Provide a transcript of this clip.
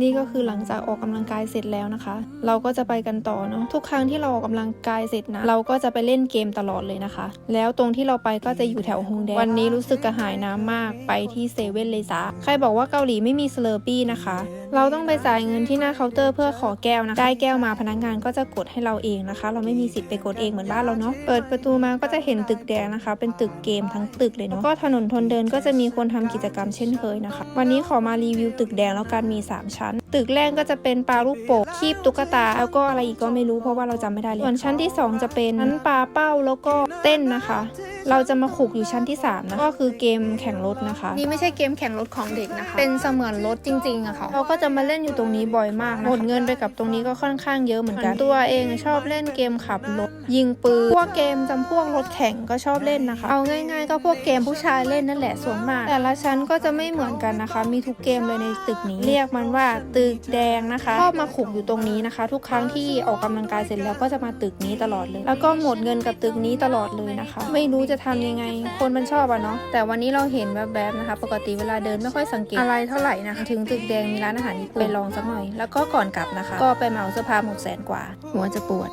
นี่ก็คือหลังจากออกกำลังกายเสร็จแล้วนะคะ เราก็จะไปกันต่อเนาะทุกครั้งที่เราออกกำลังกายเสร็จนะเราก็จะไปเล่นเกมตลอดเลยนะคะ แล้วตรงที่เราไปก็จะอยู่แถวฮงแดวันนี้รู้สึกกระหายน้ำมากไปที่เซเว่นเลยจ้าใครบอกว่าเกาหลีไม่มีสเลอร์ปี้นะคะ เราต้องไปจ่ายเงินที่หน้าเคาน์เตอร์เพื่อขอแก้วนะะได้แก้วมาพนักงานก็จะกดให้เราเองนะคะ เราไม่มีสิทธิ์ไปกดเองเหมือนบ้านเราเนาะเปิดประตูมาก็จะเห็นตึกแดงนะคะ เป็นตึกเกมทั้งตึกเลยเนาะก็ถนนทนเดินก็จะมีคนทำกิจกรรมเช่นเคยนะคะ วันนี้ขอมารีวิวตึกแดงแล้วกันมี 3 ชั้นตึกแรกก็จะเป็นปลาลูกโป่งคีบตุ๊กตา แล้วก็อะไรอีกก็ไม่รู้เพราะว่าเราจำไม่ได้เลยส่วนชั้นที่ 2 จะเป็นชั้นปลาเป้าแล้วก็เต้นนะคะ เราจะมาขุกอยู่ชั้นที่ 3 นะ ก็คือเกมแข่งรถนะคะ นี่ไม่ใช่เกมแข่งรถของเด็กนะคะ เป็นเสมือนรถจริงๆอะค่ะ เราก็จะมาเล่นอยู่ตรงนี้บ่อยมากนะคะหมดเงินไปกับตรงนี้ก็ค่อนข้างเยอะเหมือนกัน ตัวเองชอบเล่นเกมขับรถ ยิงปืน พวกเกมจำพวกรถแข่งก็ชอบเล่นนะคะ เอาง่ายๆ ก็พวกเกมผู้ชายเล่นนั่นแหละส่วนมาก แต่ละชั้นก็จะไม่เหมือนกันนะคะ มีทุกเกมเลยในตึกนี้ เรียกมันว่าตึกแดงนะคะชอบมาขุกอยู่ตรงนี้นะคะ ทุกครั้งที่ออกกำลังกายเสร็จแล้วก็จะมาตึกนี้ตลอดเลย แล้วก็หมดเงินกับตึกนี้ตลอดเลยนะคะ ไม่รู้จะทำยังไง คนมันชอบอะเนาะแต่วันนี้เราเห็นแบบแบบๆนะคะ ปกติเวลาเดินไม่ค่อยสังเกตอะไรเท่าไหร่นะคะถึงตึกแดงมีร้านอาหารญี่ปุ่นไปลองสักหน่อย แล้วก็ก่อนกลับนะคะ ก็ไปเหมาเสื้อผ้าหมดแสนกว่า หัวจะปวด